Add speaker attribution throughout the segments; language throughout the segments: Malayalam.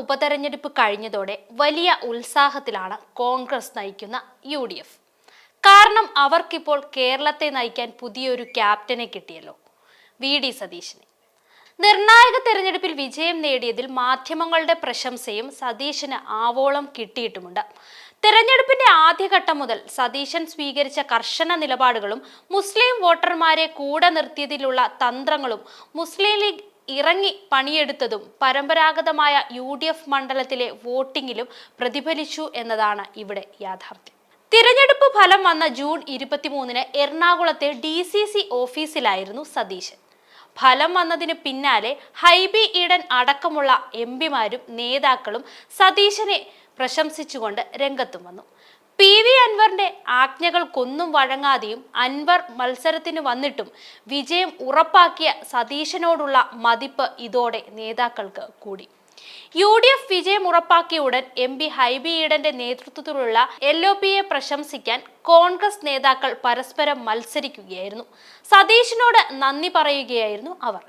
Speaker 1: ഉപതെരഞ്ഞെടുപ്പ് കഴിഞ്ഞതോടെ വലിയ ഉത്സാഹത്തിലാണ് കോൺഗ്രസ് നയിക്കുന്ന യു ഡി എഫ് കാരണം അവർക്കിപ്പോൾ കേരളത്തെ നയിക്കാൻ പുതിയൊരു ക്യാപ്റ്റനെ കിട്ടിയല്ലോ. വി ഡി സതീശനെ. നിർണായക തെരഞ്ഞെടുപ്പിൽ വിജയം നേടിയതിൽ മാധ്യമങ്ങളുടെ പ്രശംസയും സതീശന് ആവോളം കിട്ടിയിട്ടുമുണ്ട്. തെരഞ്ഞെടുപ്പിന്റെ ആദ്യഘട്ടം മുതൽ സതീശൻ സ്വീകരിച്ച കർശന നിലപാടുകളും മുസ്ലിം വോട്ടർമാരെ കൂടെ നിർത്തിയതിലുള്ള തന്ത്രങ്ങളും മുസ്ലിം ലീഗ് ഇറങ്ങി പണിയെടുത്തതും പരമ്പരാഗതമായ യു ഡി എഫ് മണ്ഡലത്തിലെ വോട്ടിങ്ങിലും പ്രതിഫലിച്ചു എന്നതാണ് ഇവിടെ യാഥാർത്ഥ്യം. തിരഞ്ഞെടുപ്പ് ഫലം വന്ന ജൂൺ ഇരുപത്തിമൂന്നിന് എറണാകുളത്തെ ഡി സി സി ഓഫീസിലായിരുന്നു സതീശൻ. ഫലം വന്നതിന് പിന്നാലെ ഹൈബി ഈഡൻ അടക്കമുള്ള എം പിമാരും നേതാക്കളും സതീശനെ പ്രശംസിച്ചുകൊണ്ട് രംഗത്തും വന്നു. പി വി അൻവറിന്റെ ആജ്ഞകൾക്കൊന്നും വഴങ്ങാതെയും അൻവർ മത്സരത്തിന് വന്നിട്ടും വിജയം ഉറപ്പാക്കിയ സതീശനോടുള്ള മതിപ്പ് ഇതോടെ നേതാക്കൾക്ക് കൂടി. യു ഡി എഫ് വിജയം ഉറപ്പാക്കിയ ഉടൻ എം പി ഹൈബി ഈഡന്റെ നേതൃത്വത്തിലുള്ള എൽ ഒ പിയെ പ്രശംസിക്കാൻ കോൺഗ്രസ് നേതാക്കൾ പരസ്പരം മത്സരിക്കുകയായിരുന്നു. സതീശനോട് നന്ദി പറയുകയായിരുന്നു അവർ.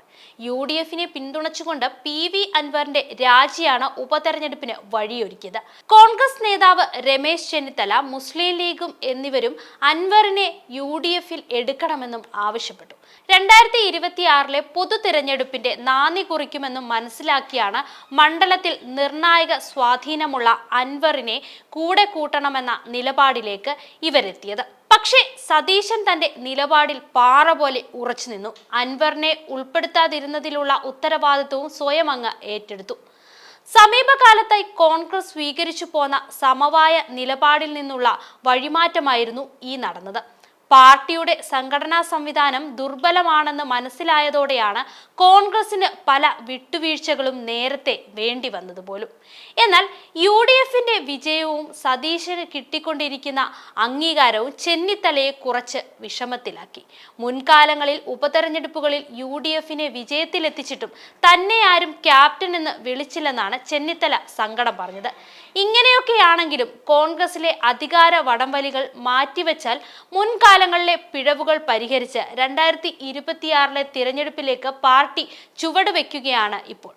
Speaker 1: യു ഡി എഫിനെ പിന്തുണച്ചുകൊണ്ട് പി വി അൻവറിന്റെ രാജിയാണ് ഉപതെരഞ്ഞെടുപ്പിന് വഴിയൊരുക്കിയത്. കോൺഗ്രസ് നേതാവ് രമേശ് ചെന്നിത്തല മുസ്ലിം ലീഗും എന്നിവരും അൻവറിനെ യു ഡി എഫിൽ എടുക്കണമെന്നും ആവശ്യപ്പെട്ടു. രണ്ടായിരത്തി ഇരുപത്തിയാറിലെ പൊതു തിരഞ്ഞെടുപ്പിന്റെ നാന്ദി കുറിക്കുമെന്നും മനസ്സിലാക്കിയാണ് മണ്ഡലത്തിൽ നിർണായക സ്വാധീനമുള്ള അൻവറിനെ കൂടെ കൂട്ടണമെന്ന നിലപാടിലേക്ക് ഇവരെത്തിയത്. പക്ഷേ സതീശൻ തന്റെ നിലപാടിൽ പാറ പോലെ ഉറച്ചു നിന്നു. അൻവറിനെ ഉൾപ്പെടുത്താതിരുന്നതിലുള്ള ഉത്തരവാദിത്വവും സ്വയം അങ്ങ് ഏറ്റെടുത്തു. സമീപകാലത്തായി കോൺഗ്രസ് സ്വീകരിച്ചു പോന്ന സമവായ നിലപാടിൽ നിന്നുള്ള വഴിമാറ്റമായിരുന്നു ഈ നടന്നത്. പാർട്ടിയുടെ സംഘടനാ സംവിധാനം ദുർബലമാണെന്ന് മനസ്സിലായതോടെയാണ് കോൺഗ്രസിന് പല വിട്ടുവീഴ്ചകളും നേരത്തെ വേണ്ടി വന്നതുപോലും. എന്നാൽ യു ഡി എഫിന്റെ വിജയവും സതീശന് കിട്ടിക്കൊണ്ടിരിക്കുന്ന അംഗീകാരവും ചെന്നിത്തലയെ കുറച്ച് വിഷമത്തിലാക്കി. മുൻകാലങ്ങളിൽ ഉപതെരഞ്ഞെടുപ്പുകളിൽ യു ഡി എഫിനെ വിജയത്തിലെത്തിച്ചിട്ടും തന്നെ ആരും ക്യാപ്റ്റൻ എന്ന് വിളിച്ചില്ലെന്നാണ് ചെന്നിത്തല സങ്കടം പറഞ്ഞത്. ഇങ്ങനെയൊക്കെയാണെങ്കിലും കോൺഗ്രസിലെ അധികാര വടംവലികൾ മാറ്റിവെച്ചാൽ മുൻകാലങ്ങളിലെ പിഴവുകൾ പരിഹരിച്ച് രണ്ടായിരത്തി ഇരുപത്തിയാറിലെ തിരഞ്ഞെടുപ്പിലേക്ക് പാർട്ടി ചുവടുവെക്കുകയാണ് ഇപ്പോൾ.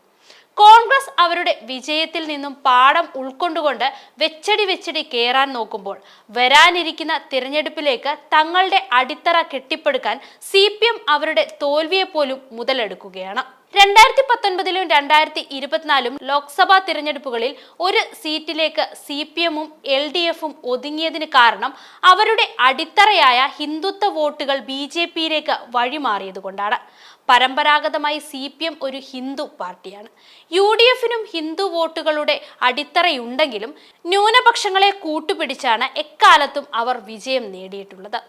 Speaker 1: കോൺഗ്രസ് അവരുടെ വിജയത്തിൽ നിന്നും പാഠം ഉൾക്കൊണ്ടുകൊണ്ട് വെച്ചടി വെച്ചടി കയറാൻ നോക്കുമ്പോൾ വരാനിരിക്കുന്ന തിരഞ്ഞെടുപ്പിലേക്ക് തങ്ങളുടെ അടിത്തറ കെട്ടിപ്പടുക്കാൻ സി അവരുടെ തോൽവിയെപ്പോലും മുതലെടുക്കുകയാണ്. രണ്ടായിരത്തി പത്തൊൻപതിലും രണ്ടായിരത്തി ഇരുപത്തിനാലും ലോക്സഭാ തിരഞ്ഞെടുപ്പുകളിൽ ഒരു സീറ്റിലേക്ക് സി പി എമ്മും എൽ ഡി എഫും ഒതുങ്ങിയതിന് കാരണം അവരുടെ അടിത്തറയായ ഹിന്ദുത്വ വോട്ടുകൾ ബി ജെ പിയിലേക്ക് വഴിമാറിയതുകൊണ്ടാണ്. പരമ്പരാഗതമായി സി പി എം ഒരു ഹിന്ദു പാർട്ടിയാണ്. യു ഡി എഫിനും ഹിന്ദു വോട്ടുകളുടെ അടിത്തറയുണ്ടെങ്കിലും ന്യൂനപക്ഷങ്ങളെ കൂട്ടുപിടിച്ചാണ് എക്കാലത്തും അവർ വിജയം നേടിയിട്ടുള്ളത്.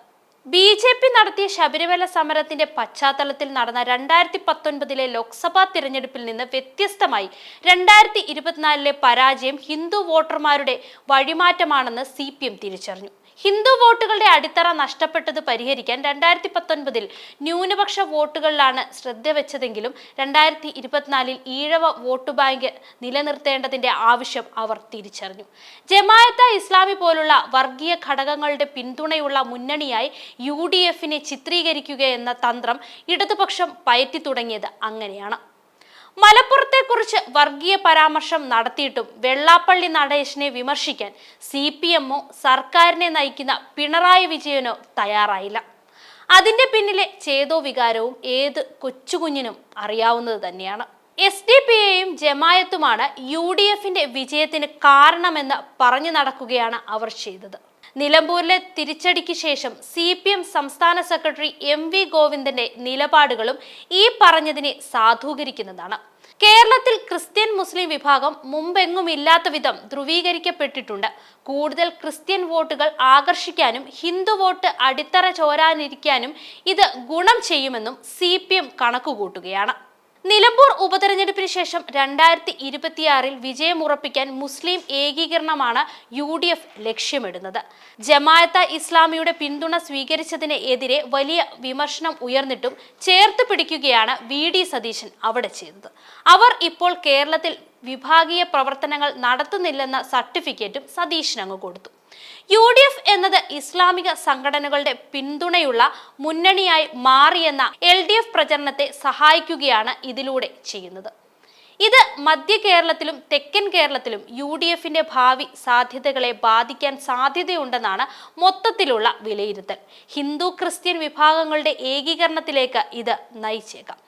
Speaker 1: ബി ജെ പി നടത്തിയ ശബരിമല സമരത്തിന്റെ പശ്ചാത്തലത്തിൽ നടന്ന രണ്ടായിരത്തി പത്തൊൻപതിലെ ലോക്സഭാ തിരഞ്ഞെടുപ്പിൽ നിന്ന് വ്യത്യസ്തമായി രണ്ടായിരത്തി ഇരുപത്തിനാലിലെ പരാജയം ഹിന്ദു വോട്ടർമാരുടെ വഴിമാറ്റമാണെന്ന് സി പി എം തിരിച്ചറിഞ്ഞു. ഹിന്ദു വോട്ടുകളുടെ അടിത്തറ നഷ്ടപ്പെട്ടത് പരിഹരിക്കാൻ രണ്ടായിരത്തി പത്തൊൻപതിൽ ന്യൂനപക്ഷ വോട്ടുകളിലാണ് ശ്രദ്ധ വെച്ചതെങ്കിലും രണ്ടായിരത്തി ഇരുപത്തിനാലിൽ ഈഴവ വോട്ട് ബാങ്ക് നിലനിർത്തേണ്ടതിന്റെ ആവശ്യം അവർ തിരിച്ചറിഞ്ഞു. ജമായത്ത ഇസ്ലാമി പോലുള്ള വർഗീയ ഘടകങ്ങളുടെ പിന്തുണയുള്ള മുന്നണിയായി യു ഡി എഫിനെ ചിത്രീകരിക്കുക എന്ന തന്ത്രം ഇടതുപക്ഷം പയറ്റി തുടങ്ങിയത് അങ്ങനെയാണ്. മലപ്പുറത്തെക്കുറിച്ച് വർഗീയ പരാമർശം നടത്തിയിട്ടും വെള്ളാപ്പള്ളി നടേശനെ വിമർശിക്കാൻ സി പി എമ്മോ സർക്കാരിനെ നയിക്കുന്ന പിണറായി വിജയനോ തയ്യാറായില്ല. അതിന്റെ പിന്നിലെ ചേതോ വികാരവും ഏത് കൊച്ചുകുഞ്ഞിനും അറിയാവുന്നത് തന്നെയാണ്. എസ് ഡി പി എയും ജമായത്തുമാണ് യു ഡി എഫിന്റെ വിജയത്തിന് കാരണമെന്ന് പറഞ്ഞു നടക്കുകയാണ് അവർ ചെയ്തത്. നിലമ്പൂരിലെ തിരിച്ചടിക്ക് ശേഷം സി പി എം സംസ്ഥാന സെക്രട്ടറി എം വി ഗോവിന്ദന്റെ നിലപാടുകളും ഈ പറഞ്ഞതിനെ സാധൂകരിക്കുന്നതാണ്. കേരളത്തിൽ ക്രിസ്ത്യൻ മുസ്ലിം വിഭാഗം മുമ്പെങ്ങും ഇല്ലാത്ത വിധം ധ്രുവീകരിക്കപ്പെട്ടിട്ടുണ്ട്. കൂടുതൽ ക്രിസ്ത്യൻ വോട്ടുകൾ ആകർഷിക്കാനും ഹിന്ദു വോട്ട് അടിത്തറ ചോരാനിരിക്കാനും ഇത് ഗുണം ചെയ്യുമെന്നും സി പി എം കണക്കുകൂട്ടുകയാണ്. നിലമ്പൂർ ഉപതെരഞ്ഞെടുപ്പിന് ശേഷം രണ്ടായിരത്തി ഇരുപത്തിയാറിൽ വിജയമുറപ്പിക്കാൻ മുസ്ലിം ഏകീകരണമാണ് യു ഡി എഫ് ലക്ഷ്യമിടുന്നത്. ജമായത്ത ഇസ്ലാമിയുടെ പിന്തുണ സ്വീകരിച്ചതിനെതിരെ വലിയ വിമർശനം ഉയർന്നിട്ടും ചേർത്ത് പിടിക്കുകയാണ് വി ഡി സതീശൻ അവിടെ ചെയ്തത്. അവർ ഇപ്പോൾ കേരളത്തിൽ വിഭാഗീയ പ്രവർത്തനങ്ങൾ നടത്തുന്നില്ലെന്ന സർട്ടിഫിക്കറ്റും സതീശൻ അങ്ങ് കൊടുത്തു. യു ഡി എഫ് എന്നത് ഇസ്ലാമിക സംഘടനകളുടെ പിന്തുണയുള്ള മുന്നണിയായി മാറിയെന്ന എൽ ഡി എഫ് പ്രചരണത്തെ സഹായിക്കുകയാണ് ഇതിലൂടെ ചെയ്യുന്നത്. ഇത് മധ്യ കേരളത്തിലും തെക്കൻ കേരളത്തിലും യു ഡി എഫിന്റെ ഭാവി സാധ്യതകളെ ബാധിക്കാൻ സാധ്യതയുണ്ടെന്നാണ് മൊത്തത്തിലുള്ള വിലയിരുത്തൽ. ഹിന്ദു ക്രിസ്ത്യൻ വിഭാഗങ്ങളുടെ ഏകീകരണത്തിലേക്ക് ഇത് നയിച്ചേക്കാം.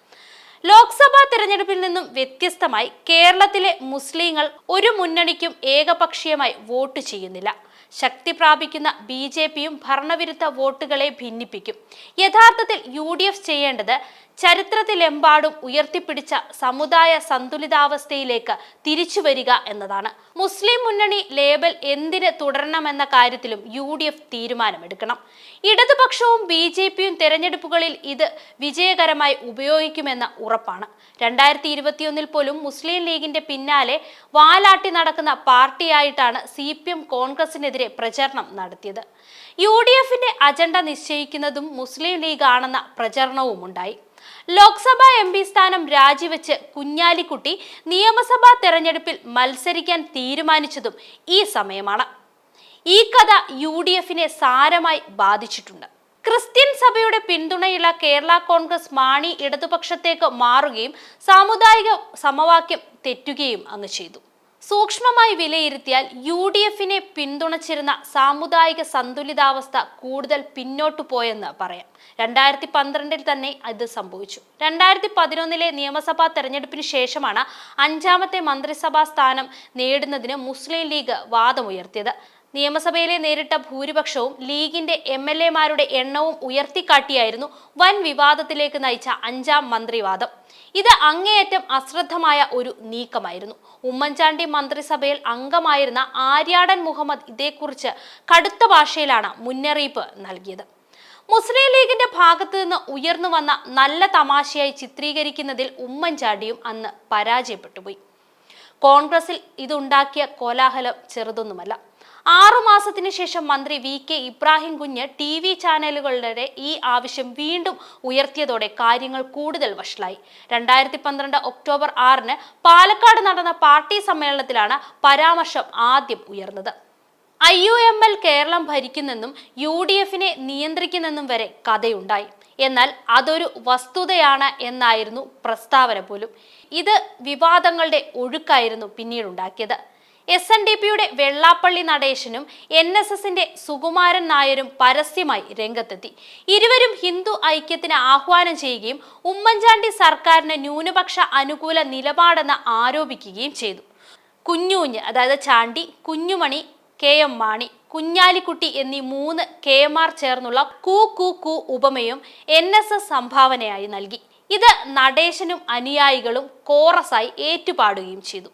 Speaker 1: ലോക്സഭാ തെരഞ്ഞെടുപ്പിൽ നിന്നും വ്യത്യസ്തമായി കേരളത്തിലെ മുസ്ലിങ്ങൾ ഒരു മുന്നണിക്കും ഏകപക്ഷീയമായി വോട്ട് ചെയ്യുന്നില്ല. ശക്തി പ്രാപിക്കുന്ന ബി ജെ പിയും ഭരണവിരുദ്ധ വോട്ടുകളെ ഭിന്നിപ്പിക്കും. യഥാർത്ഥത്തിൽ യു ഡി എഫ് ചെയ്യേണ്ടത് ചരിത്രത്തിലെമ്പാടും ഉയർത്തിപ്പിടിച്ച സമുദായ സന്തുലിതാവസ്ഥയിലേക്ക് തിരിച്ചു വരിക എന്നതാണ്. മുസ്ലിം മുന്നണി ലേബൽ എന്തിന് തുടരണമെന്ന കാര്യത്തിലും യു ഡി എഫ് തീരുമാനമെടുക്കണം. ഇടതുപക്ഷവും ബി ജെ പിയും തെരഞ്ഞെടുപ്പുകളിൽ ഇത് വിജയകരമായി ഉപയോഗിക്കുമെന്ന ഉറപ്പാണ്. രണ്ടായിരത്തി ഇരുപത്തിയൊന്നിൽ പോലും മുസ്ലിം ലീഗിന്റെ പിന്നാലെ വാലാട്ടി നടക്കുന്ന പാർട്ടിയായിട്ടാണ് സി പി എം കോൺഗ്രസിനെതിരെ പ്രചരണം നടത്തിയത്. യു ഡി എഫിന്റെ അജണ്ട നിശ്ചയിക്കുന്നതും മുസ്ലിം ലീഗ് ആണെന്ന പ്രചരണവും ഉണ്ടായി. ലോക്സഭാ എം പി സ്ഥാനം രാജിവെച്ച് കുഞ്ഞാലിക്കുട്ടി നിയമസഭാ തെരഞ്ഞെടുപ്പിൽ മത്സരിക്കാൻ തീരുമാനിച്ചതും ഈ സമയമാണ്. ഈ കഥ യു ഡി എഫിനെ സാരമായി ബാധിച്ചിട്ടുണ്ട്. ക്രിസ്ത്യൻ സഭയുടെ പിന്തുണയുള്ള കേരള കോൺഗ്രസ് മാണി ഇടതുപക്ഷത്തേക്ക് മാറുകയും സാമുദായിക സമവാക്യം തെറ്റുകയും അങ്ങ് ചെയ്തു. സൂക്ഷ്മമായി വിലയിരുത്തിയാൽ യു ഡി എഫിനെ പിന്തുണച്ചിരുന്ന സാമുദായിക സന്തുലിതാവസ്ഥ കൂടുതൽ പിന്നോട്ടു പോയെന്ന് പറയാം. രണ്ടായിരത്തി പന്ത്രണ്ടിൽ തന്നെ ഇത് സംഭവിച്ചു. രണ്ടായിരത്തി പതിനൊന്നിലെ നിയമസഭാ തെരഞ്ഞെടുപ്പിന് ശേഷമാണ് അഞ്ചാമത്തെ മന്ത്രിസഭാ സ്ഥാനം നേടുന്നതിന് മുസ്ലിം ലീഗ് വാദമുയർത്തിയത്. നിയമസഭയിലെ നേരിട്ട ഭൂരിപക്ഷവും ലീഗിന്റെ എം എൽ എമാരുടെ എണ്ണവും ഉയർത്തിക്കാട്ടിയായിരുന്നു വൻ വിവാദത്തിലേക്ക് നയിച്ച അഞ്ചാം മന്ത്രിവാദം. ഇത് അങ്ങേയറ്റം അശ്രദ്ധമായ ഒരു നീക്കമായിരുന്നു. ഉമ്മൻചാണ്ടി മന്ത്രിസഭയിൽ അംഗമായിരുന്ന ആര്യാടൻ മുഹമ്മദ് ഇതേക്കുറിച്ച് കടുത്ത ഭാഷയിലാണ് മുന്നറിയിപ്പ് നൽകിയത്. മുസ്ലിം ലീഗിന്റെ ഭാഗത്ത് നിന്ന് ഉയർന്നു വന്ന നല്ല തമാശയായി ചിത്രീകരിക്കുന്നതിൽ ഉമ്മൻചാണ്ടിയും അന്ന് പരാജയപ്പെട്ടുപോയി. കോൺഗ്രസിൽ ഇതുണ്ടാക്കിയ കോലാഹലം ചെറുതൊന്നുമല്ല. ആറു മാസത്തിന് ശേഷം മന്ത്രി വി കെ ഇബ്രാഹിം കുഞ്ഞ് ടി വി ചാനലുകളുടെ ഈ ആവശ്യം വീണ്ടും ഉയർത്തിയതോടെ കാര്യങ്ങൾ കൂടുതൽ വഷളായി. രണ്ടായിരത്തി പന്ത്രണ്ട് ഒക്ടോബർ ആറിന് പാലക്കാട് നടന്ന പാർട്ടി സമ്മേളനത്തിലാണ് പരാമർശം ആദ്യം ഉയർന്നത്. I U M L Keralam ഭരിക്കുന്നെന്നും U D എഫിനെ നിയന്ത്രിക്കുന്നെന്നും വരെ കഥയുണ്ടായി. എന്നാൽ അതൊരു വസ്തുതയാണ് എന്നായിരുന്നു പ്രസ്താവന പോലും. ഇത് വിവാദങ്ങളുടെ ഒഴുക്കായിരുന്നു പിന്നീടുണ്ടാക്കിയത്. എസ് എൻ ഡി പിയുടെ വെള്ളാപ്പള്ളി നടേശനും എൻ എസ് എസിന്റെ സുകുമാരൻ നായരും പരസ്യമായി രംഗത്തെത്തി. ഇരുവരും ഹിന്ദു ഐക്യത്തിന് ആഹ്വാനം ചെയ്യുകയും ഉമ്മൻചാണ്ടി സർക്കാരിന് ന്യൂനപക്ഷ അനുകൂല നിലപാടെന്ന് ആരോപിക്കുകയും ചെയ്തു. കുഞ്ഞൂഞ്ഞ് അതായത് ചാണ്ടി കുഞ്ഞുമണി കെ എം മാണി കുഞ്ഞാലിക്കുട്ടി എന്നീ മൂന്ന് കെ എം ആർ ചേർന്നുള്ള കൂ കൂ കൂ ഉപമയും എൻ എസ് എസ് സംഭാവനയായി നൽകി. ഇത് നടേശനും അനുയായികളും കോറസായി ഏറ്റുപാടുകയും ചെയ്തു.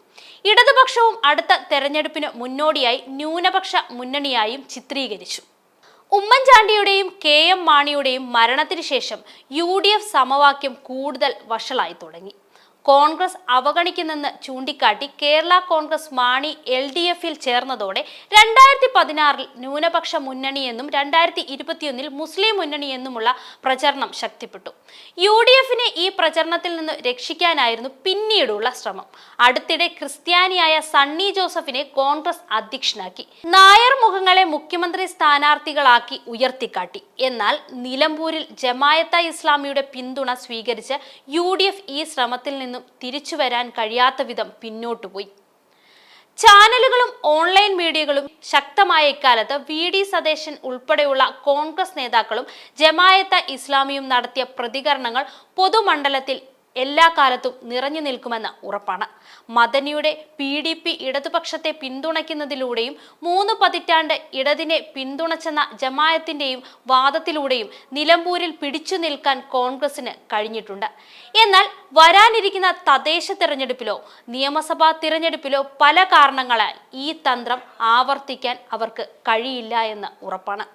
Speaker 1: ഇടതുപക്ഷവും അടുത്ത തെരഞ്ഞെടുപ്പിന് മുന്നോടിയായി ന്യൂനപക്ഷ മുന്നണിയായും ചിത്രീകരിച്ചു. ഉമ്മൻചാണ്ടിയുടെയും കെ എം മാണിയുടെയും മരണത്തിന് ശേഷം യു ഡി എഫ് സമവാക്യം കൂടുതൽ വഷളായി തുടങ്ങി. കോൺഗ്രസ് അവഗണിക്കുന്നെന്ന് ചൂണ്ടിക്കാട്ടി കേരള കോൺഗ്രസ് മാണി എൽ ഡി എഫിൽ ചേർന്നതോടെ രണ്ടായിരത്തി പതിനാറിൽ ന്യൂനപക്ഷ മുന്നണിയെന്നും രണ്ടായിരത്തി ഇരുപത്തിയൊന്നിൽ മുസ്ലിം മുന്നണിയെന്നുമുള്ള പ്രചരണം ശക്തിപ്പെട്ടു. യു ഡി എഫിനെ ഈ പ്രചരണത്തിൽ നിന്ന് രക്ഷിക്കാനായിരുന്നു പിന്നീടുള്ള ശ്രമം. അടുത്തിടെ ക്രിസ്ത്യാനിയായ സണ്ണി ജോസഫിനെ കോൺഗ്രസ് അധ്യക്ഷനാക്കി. നായർ മുഖങ്ങളെ മുഖ്യമന്ത്രി സ്ഥാനാർത്ഥികളാക്കി ഉയർത്തിക്കാട്ടി. എന്നാൽ നിലമ്പൂരിൽ ജമായത്ത ഇസ്ലാമിയുടെ പിന്തുണ സ്വീകരിച്ച് യു ഈ ശ്രമത്തിൽ നിന്നും തിരിച്ചു വരാൻ കഴിയാത്ത വിധം പിന്നോട്ടു പോയി. ചാനലുകളും ഓൺലൈൻ മീഡിയകളും ശക്തമായ ഇക്കാലത്ത് വി ഡി സതീശൻ ഉൾപ്പെടെയുള്ള കോൺഗ്രസ് നേതാക്കളും ജമായത്ത ഇസ്ലാമിയും നടത്തിയ പ്രതികരണങ്ങൾ പൊതുമണ്ഡലത്തിൽ എല്ലാ കാലത്തും നിറഞ്ഞു നിൽക്കുമെന്ന് ഉറപ്പാണ്. മദനിയുടെ പി ഡി പി ഇടതുപക്ഷത്തെ പിന്തുണയ്ക്കുന്നതിലൂടെയും മൂന്ന് പതിറ്റാണ്ട് ഇടതിനെ പിന്തുണച്ചെന്ന ജമായത്തിന്റെയും വാദത്തിലൂടെയും നിലമ്പൂരിൽ പിടിച്ചു നിൽക്കാൻ കോൺഗ്രസിന് കഴിഞ്ഞിട്ടുണ്ട്. എന്നാൽ വരാനിരിക്കുന്ന തദ്ദേശ തിരഞ്ഞെടുപ്പിലോ നിയമസഭാ തിരഞ്ഞെടുപ്പിലോ പല കാരണങ്ങളാൽ ഈ തന്ത്രം ആവർത്തിക്കാൻ അവർക്ക് കഴിയില്ല എന്ന് ഉറപ്പാണ്.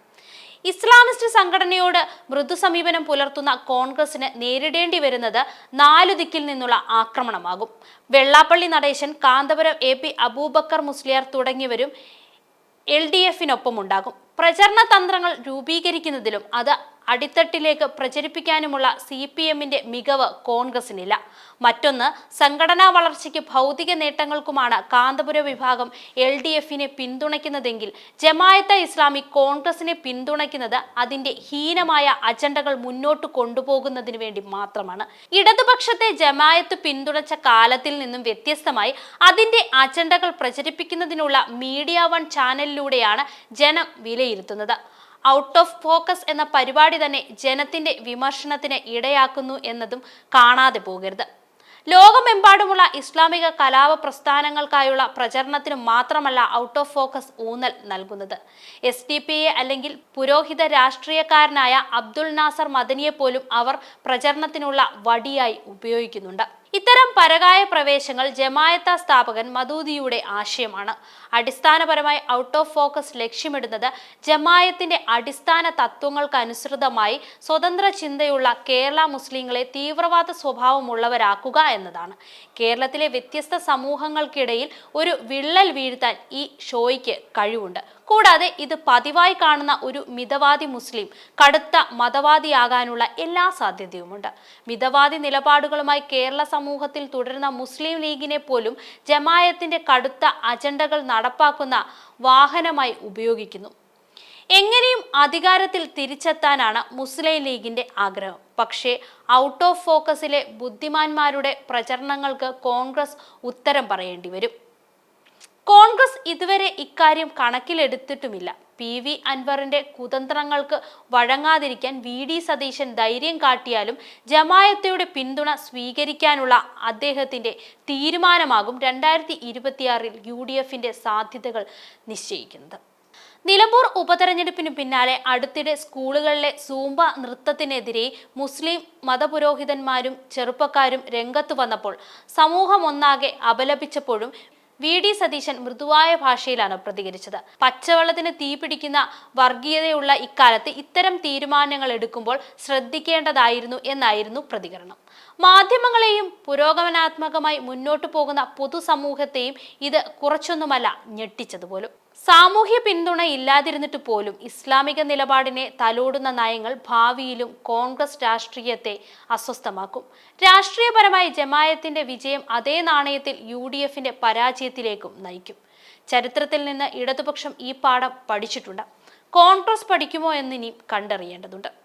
Speaker 1: ഇസ്ലാമിസ്റ്റ് സംഘടനയോട് മൃദു സമീപനം പുലർത്തുന്ന കോൺഗ്രസിന് നേരിടേണ്ടി വരുന്നത് നാലു ദിക്കിൽ നിന്നുള്ള ആക്രമണമാകും. വെള്ളാപ്പള്ളി നടേശൻ കാന്തപുരം എ പി അബൂബക്കർ മുസ്ലിയാർ തുടങ്ങിയവരും എൽ ഡി എഫിനൊപ്പം ഉണ്ടാകും പ്രചരണ തന്ത്രങ്ങൾ രൂപീകരിക്കുന്നതിലും അത് അടിത്തട്ടിലേക്ക് പ്രചരിപ്പിക്കാനുമുള്ള സി പി എമ്മിന്റെ മികവ് കോൺഗ്രസിനില്ല. മറ്റൊന്ന് സംഘടനാ വളർച്ചയ്ക്ക് ഭൗതിക നേട്ടങ്ങൾക്കുമാണ് കാന്തപുര വിഭാഗം എൽ ഡി എഫിനെ പിന്തുണയ്ക്കുന്നതെങ്കിൽ ജമായത്ത ഇസ്ലാമി കോൺഗ്രസിനെ പിന്തുണയ്ക്കുന്നത് അതിന്റെ ഹീനമായ അജണ്ടകൾ മുന്നോട്ട് കൊണ്ടുപോകുന്നതിന് വേണ്ടി മാത്രമാണ്. ഇടതുപക്ഷത്തെ ജമായത്ത് പിന്തുണച്ച കാലത്തിൽ നിന്നും വ്യത്യസ്തമായി അതിന്റെ അജണ്ടകൾ പ്രചരിപ്പിക്കുന്നതിനുള്ള മീഡിയ വൺ ചാനലിലൂടെയാണ് ജനം വിലയിരുത്തുന്നത്. ഔട്ട് ഓഫ് ഫോക്കസ് എന്ന പരിപാടി തന്നെ ജനത്തിന്റെ വിമർശനത്തിന് ഇടയാക്കുന്നു എന്നതും കാണാതെ പോകരുത്. ലോകമെമ്പാടുമുള്ള ഇസ്ലാമിക കലാപ പ്രസ്ഥാനങ്ങൾക്കായുള്ള പ്രചരണത്തിന് മാത്രമല്ല ഔട്ട് ഓഫ് ഫോക്കസ് ഊന്നൽ നൽകുന്നത്. എസ് ഡി പി എ അല്ലെങ്കിൽ പുരോഹിത രാഷ്ട്രീയക്കാരനായ അബ്ദുൽ നാസർ മദനിയെ പോലും അവർ പ്രചരണത്തിനുള്ള വടിയായി ഉപയോഗിക്കുന്നുണ്ട്. ഇത്തരം പരകായ പ്രവേശങ്ങൾ ജമായത്ത സ്ഥാപകൻ മദൂദിയുടെ ആശയമാണ്. അടിസ്ഥാനപരമായി ഔട്ട് ഓഫ് ഫോക്കസ് ലക്ഷ്യമിടുന്നത് ജമായത്തിന്റെ അടിസ്ഥാന തത്വങ്ങൾക്കനുസൃതമായി സ്വതന്ത്ര ചിന്തയുള്ള കേരള മുസ്ലിങ്ങളെ തീവ്രവാദ സ്വഭാവമുള്ളവരാക്കുക എന്നതാണ്. കേരളത്തിലെ വ്യത്യസ്ത സമൂഹങ്ങൾക്കിടയിൽ ഒരു വിള്ളൽ വീഴ്ത്താൻ ഈ ഷോയ്ക്ക് കഴിവുണ്ട്. കൂടാതെ ഇത് പതിവായി കാണുന്ന ഒരു മിതവാദി മുസ്ലിം കടുത്ത മതവാദിയാകാനുള്ള എല്ലാ സാധ്യതയുമുണ്ട്. മിതവാദി നിലപാടുകളുമായി കേരള സമൂഹത്തിൽ തുടരുന്ന മുസ്ലിം ലീഗിനെ പോലും ജമായത്തിന്റെ കടുത്ത അജണ്ടകൾ നടപ്പാക്കുന്ന വാഹനമായി ഉപയോഗിക്കുന്നു. എങ്ങനെയും അധികാരത്തിൽ തിരിച്ചെത്താനാണ് മുസ്ലിം ലീഗിന്റെ ആഗ്രഹം. പക്ഷേ ഔട്ട് ഓഫ് ഫോക്കസിലെ ബുദ്ധിമാന്മാരുടെ പ്രചരണങ്ങൾക്ക് കോൺഗ്രസ് ഉത്തരം പറയേണ്ടി വരും. കോൺഗ്രസ് ഇതുവരെ ഇക്കാര്യം കണക്കിലെടുത്തിട്ടുമില്ല. പി വി അൻവറിന്റെ കുതന്ത്രങ്ങൾക്ക് വഴങ്ങാതിരിക്കാൻ വി ഡി സതീശൻ ധൈര്യം കാട്ടിയാലും ജമായത്തയുടെ പിന്തുണ സ്വീകരിക്കാനുള്ള അദ്ദേഹത്തിന്റെ തീരുമാനമാകും രണ്ടായിരത്തി ഇരുപത്തിയാറിൽ യു ഡി എഫിന്റെ സാധ്യതകൾ നിശ്ചയിക്കുന്നത്. നിലമ്പൂർ ഉപതെരഞ്ഞെടുപ്പിന് പിന്നാലെ അടുത്തിടെ സ്കൂളുകളിലെ സൂമ്പ നൃത്തത്തിനെതിരെ മുസ്ലിം മതപുരോഹിതന്മാരും ചെറുപ്പക്കാരും രംഗത്തു വന്നപ്പോൾ സമൂഹമൊന്നാകെ അപലപിച്ചപ്പോഴും വി ഡി സതീശൻ മൃദുവായ ഭാഷയിലാണ് പ്രതികരിച്ചത്. പച്ചവെള്ളത്തിന് തീ പിടിക്കുന്ന വർഗീയതയുള്ള ഇക്കാലത്ത് ഇത്തരം തീരുമാനങ്ങൾ എടുക്കുമ്പോൾ ശ്രദ്ധിക്കേണ്ടതായിരുന്നു എന്നായിരുന്നു പ്രതികരണം. മാധ്യമങ്ങളെയും പുരോഗമനാത്മകമായി മുന്നോട്ടു പോകുന്ന പൊതുസമൂഹത്തെയും ഇത് കുറച്ചൊന്നുമല്ല ഞെട്ടിച്ചതുപോലും. സാമൂഹ്യ പിന്തുണ ഇല്ലാതിരുന്നിട്ട് പോലും ഇസ്ലാമിക നിലപാടിനെ തലോടുന്ന നയങ്ങൾ ഭാവിയിലും കോൺഗ്രസ് രാഷ്ട്രീയത്തെ അസ്വസ്ഥമാക്കും. രാഷ്ട്രീയപരമായി ജമായത്തിന്റെ വിജയം അതേ നാണയത്തിൽ യു ഡി എഫിന്റെ പരാജയത്തിലേക്കും നയിക്കും. ചരിത്രത്തിൽ നിന്ന് ഇടതുപക്ഷം ഈ പാഠം പഠിച്ചിട്ടുണ്ട്. കോൺഗ്രസ് പഠിക്കുമോ എന്നിനി കണ്ടറിയേണ്ടതുണ്ട്.